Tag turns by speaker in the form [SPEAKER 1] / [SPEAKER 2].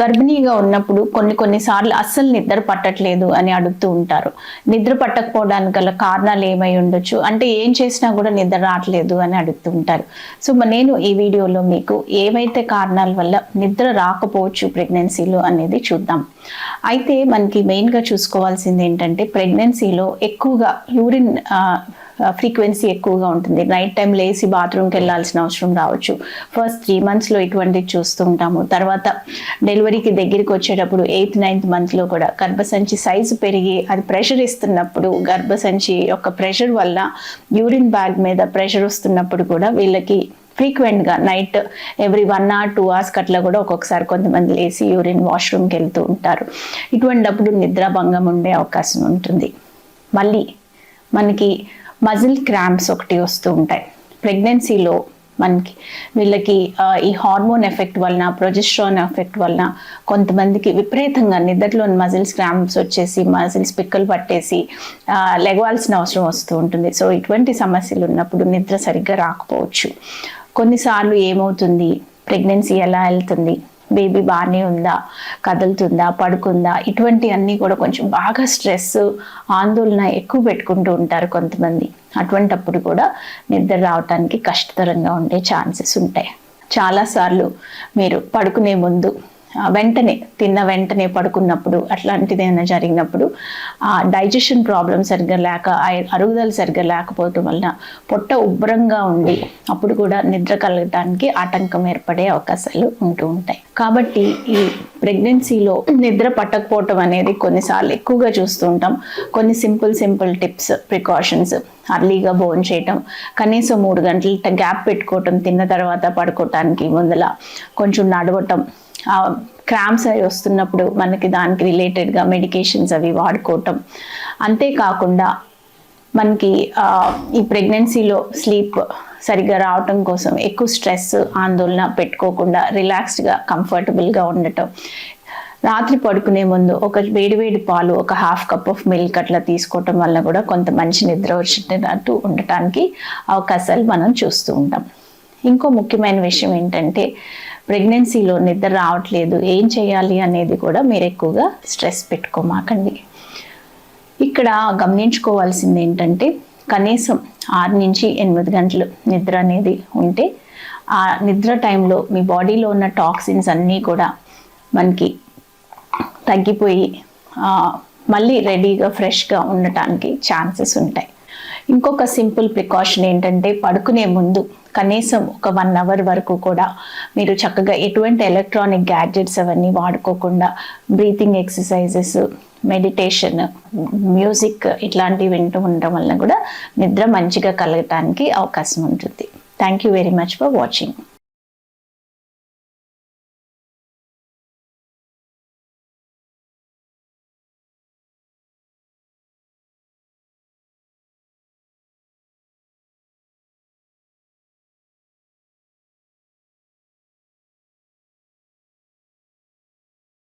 [SPEAKER 1] గర్భిణీగా ఉన్నప్పుడు కొన్ని కొన్నిసార్లు అస్సలు నిద్ర పట్టట్లేదు అని అడుగుతూ ఉంటారు. నిద్ర పట్టకపోవడానికి గల కారణాలు ఏమై ఉండొచ్చు? అంటే ఏం చేసినా కూడా నిద్ర రావట్లేదు అని అడుగుతూ ఉంటారు. సో నేను ఈ వీడియోలో మీకు ఏవైతే కారణాల వల్ల నిద్ర రాకపోవచ్చు ప్రెగ్నెన్సీలో అనేది చూద్దాం. అయితే మనకి మెయిన్గా చూసుకోవాల్సింది ఏంటంటే ప్రెగ్నెన్సీలో ఎక్కువగా యూరిన్ ఫ్రీక్వెన్సీ ఎక్కువగా ఉంటుంది. నైట్ టైం లేచి బాత్రూమ్కి వెళ్ళాల్సిన అవసరం రావచ్చు. ఫస్ట్ త్రీ మంత్స్లో ఇటువంటివి చూస్తూ ఉంటాము. తర్వాత డెలివరీకి దగ్గరికి వచ్చేటప్పుడు ఎయిత్ నైన్త్ మంత్లో కూడా గర్భసంచి సైజు పెరిగి అది ప్రెషర్ ఇస్తున్నప్పుడు గర్భసంచి యొక్క ప్రెషర్ వల్ల యూరిన్ బ్యాగ్ మీద ప్రెషర్ వస్తున్నప్పుడు కూడా వీళ్ళకి ఫ్రీక్వెంట్గా night every one or two hours అట్లా కూడా ఒక్కొక్కసారి కొంతమంది లేసి యూరిన్ వాష్రూమ్కి వెళ్తూ ఉంటారు. ఇటువంటిప్పుడు నిద్రాభంగం ఉండే అవకాశం ఉంటుంది. మళ్ళీ మనకి మజిల్ క్రాంప్స్ ఒకటి వస్తూ ఉంటాయి. ప్రెగ్నెన్సీలో మనకి వీళ్ళకి ఈ హార్మోన్ ఎఫెక్ట్ వలన ప్రొజెస్ట్రాన్ ఎఫెక్ట్ వలన కొంతమందికి విపరీతంగా నిద్రలోని మజిల్స్ క్రాంప్స్ వచ్చేసి మజిల్స్ పిక్కలు పట్టేసి లెగవాల్సిన అవసరం వస్తూ ఉంటుంది. సో ఇటువంటి సమస్యలు ఉన్నప్పుడు నిద్ర సరిగ్గా రాకపోవచ్చు. కొన్నిసార్లు ఏమవుతుంది? ప్రెగ్నెన్సీ ఎలా వెళ్తుంది? బేబీ బాగానే ఉందా కదులుతుందా పడుకుందా ఇటువంటి అన్నీ కూడా కొంచెం బాగా స్ట్రెస్ ఆందోళన ఎక్కువ పెట్టుకుంటూ ఉంటారు కొంతమంది. అటువంటప్పుడు కూడా నిద్ర రావటానికి కష్టతరంగా ఉండే ఛాన్సెస్ ఉంటాయి. చాలాసార్లు మీరు పడుకునే ముందు వెంటనే తిన్న వెంటనే పడుకున్నప్పుడు అట్లాంటిది ఏమైనా జరిగినప్పుడు ఆ డైజెషన్ ప్రాబ్లం సరిగ్గా లేక అరుగుదల సరిగ్గా లేకపోవటం వలన పొట్ట ఉబ్బరంగా ఉండి అప్పుడు కూడా నిద్ర కలగటానికి ఆటంకం ఏర్పడే అవకాశాలు ఉంటూ ఉంటాయి. కాబట్టి ఈ ప్రెగ్నెన్సీలో నిద్ర పట్టకపోవటం అనేది కొన్నిసార్లు ఎక్కువగా చూస్తూ ఉంటాం. కొన్ని సింపుల్ సింపుల్ టిప్స్ ప్రికాషన్స్ అర్లీగా భోజనం చేయటం కనీసం మూడు గంటల గ్యాప్ పెట్టుకోవటం తిన్న తర్వాత పడుకోవటానికి ముందల కొంచెం నడవటం క్రామ్స్ అవి వస్తున్నప్పుడు మనకి దానికి రిలేటెడ్గా మెడికేషన్స్ అవి వాడుకోవటం. అంతేకాకుండా మనకి ఈ ప్రెగ్నెన్సీలో స్లీప్ సరిగ్గా రావటం కోసం ఎక్కువ స్ట్రెస్ ఆందోళన పెట్టుకోకుండా రిలాక్స్డ్గా కంఫర్టబుల్గా ఉండటం. రాత్రి పడుకునే ముందు ఒక వేడివేడి పాలు ఒక హాఫ్ కప్ ఆఫ్ మిల్క్ అట్లా తీసుకోవటం వల్ల కూడా కొంత మంచి నిద్ర వచ్చినట్టు ఉండటానికి అవకాశాలు మనం చూస్తూ ఉంటాం. ఇంకో ముఖ్యమైన విషయం ఏంటంటే ప్రెగ్నెన్సీలో నిద్ర రావట్లేదు ఏం చేయాలి అనేది కూడా మీరు ఎక్కువగా స్ట్రెస్ పెట్టుకోమాకండి. ఇక్కడ గమనించుకోవాల్సింది ఏంటంటే కనీసం ఆరు నుంచి ఎనిమిది గంటలు నిద్ర అనేది ఉంటే ఆ నిద్ర టైంలో మీ బాడీలో ఉన్న టాక్సిన్స్ అన్నీ కూడా మనకి తగ్గిపోయి మళ్ళీ రెడీగా ఫ్రెష్గా ఉండటానికి ఛాన్సెస్ ఉంటాయి. ఇంకొక సింపుల్ ప్రికాషన్ ఏంటంటే పడుకునే ముందు కనీసం ఒక వన్ అవర్ వరకు కూడా మీరు చక్కగా ఎటువంటి ఎలక్ట్రానిక్ గ్యాడ్జెట్స్ అవన్నీ వాడుకోకుండా బ్రీతింగ్ ఎక్సర్సైజెస్ మెడిటేషన్ మ్యూజిక్ ఇట్లాంటివి వింటూ ఉండటం వలన కూడా నిద్ర మంచిగా కలగటానికి అవకాశం ఉంటుంది. Thank you very much for watching